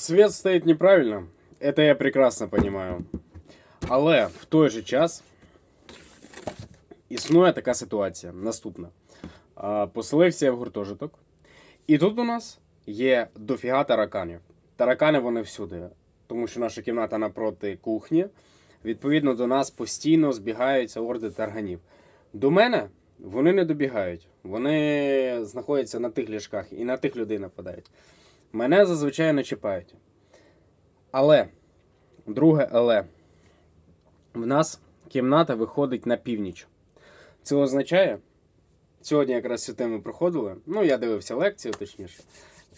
Свет стоит неправильно, это я прекрасно понимаю. Але в той же час існує така ситуація. Наступна. Поселився я в гуртожиток. І тут у нас є дофіга тараканів. Таракани вони всюди, тому що наша кімната напроти кухні. Відповідно, до нас постійно збігаються орди тарганів. До мене вони не добігають. Вони знаходяться на тих ліжках і на тих людей нападають. Мене зазвичай не чіпають. Але, друге але, в нас кімната виходить на північ. Це означає, сьогодні якраз цю тему проходили. Ну, я дивився лекцію, точніше.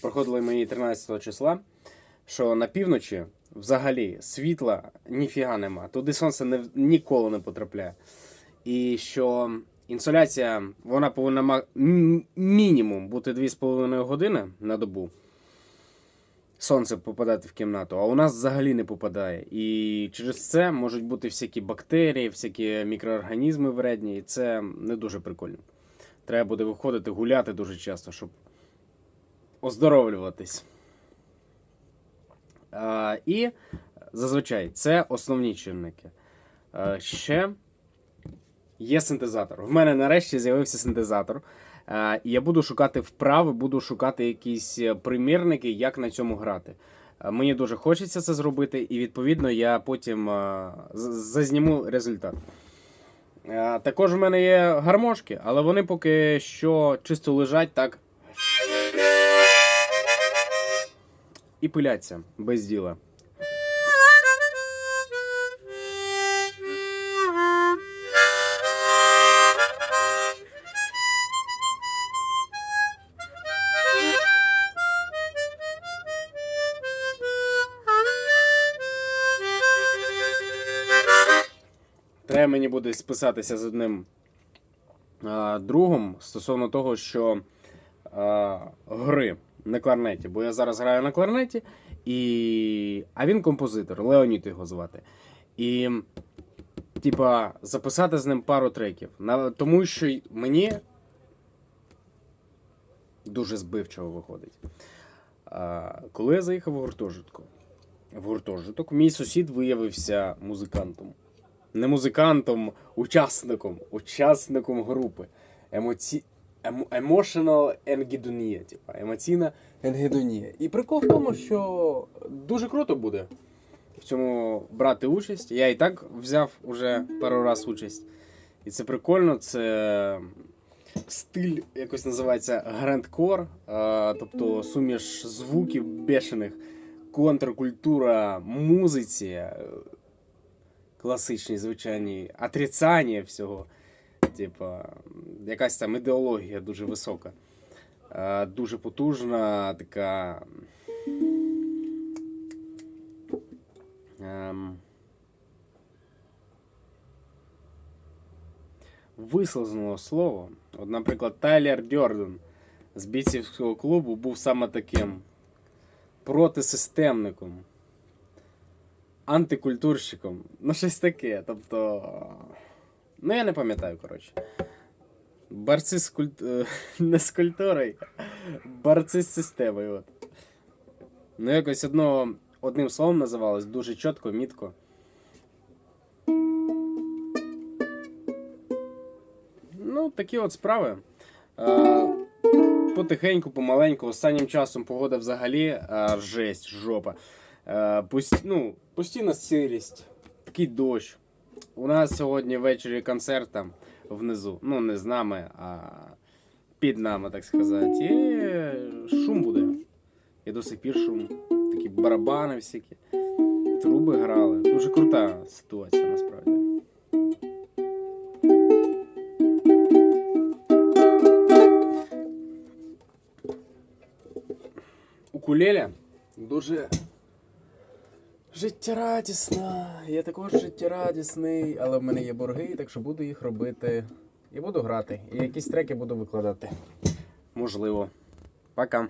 Проходили ми її 13 числа. Що на півночі взагалі світла ніфіга нема. Туди сонце не, ніколи не потрапляє. І що інсоляція вона повинна мінімум бути 2,5 години на добу. Сонце попадати в кімнату, а у нас взагалі не попадає. І через це можуть бути всякі бактерії, всякі мікроорганізми вредні, і це не дуже прикольно. Треба буде виходити гуляти дуже часто, щоб оздоровлюватись. А, і зазвичай це основні чинники. А, ще є синтезатор. В мене нарешті з'явився синтезатор. І я буду шукати вправи, буду шукати якісь е, примірники, як на цьому грати. Мені дуже хочеться це зробити, і відповідно я потім зазніму результат. Також в мене є гармошки, але вони поки що чисто лежать так. І пиляться без діла. Треба мені буде списатися з одним а, другом стосовно того, що а, гри на кларнеті. Бо я зараз граю на кларнеті, і... а він композитор, Леонід його звати. І, типа, записати з ним пару треків. На... Тому що мені дуже збивчиво виходить. А, коли я заїхав в гуртожитку, в гуртожиток, мій сусід виявився музикантом. Не музикантом, учасником, учасником групи. Емоці... Ем... Emotional енгідонія, типа, емоційна енгідонія. І прикол в тому, що дуже круто буде в цьому брати участь. Я і так взяв уже пару раз участь. І це прикольно, це стиль якось називається грандкор, тобто суміш звуків бешених, контркультура музиці, класичні, звичайні, отрицання всього. Типа, якась там ідеологія дуже висока. Дуже потужна, така. Ем, вислизнуло слово. От, наприклад, Тайлер Дьорден з бійцівського клубу був саме таким протисистемником, антикультурщиком. Ну, щось таке. Тобто. Ну, я не пам'ятаю, коротше. Борці з культ... е, не з культурою, борці з системою. От. Ну, якось одно, одним словом називалось дуже чітко, мітко. Ну, такі от справи. Е, потихеньку, помаленьку. Останнім часом погода взагалі е, жесть, жопа. Е, ну, постійна сирість, такий дощ. У нас сьогодні ввечері концерт там внизу. Ну, не з нами, а під нами, так сказати. І шум буде. І до сих пір шум. Такі барабани всякі. Труби грали. Дуже крута ситуація насправді. Укулеле дуже життєрадісна. Я також життєрадісний, але в мене є борги, так що буду їх робити. І буду грати. І якісь треки буду викладати. Можливо. Пока.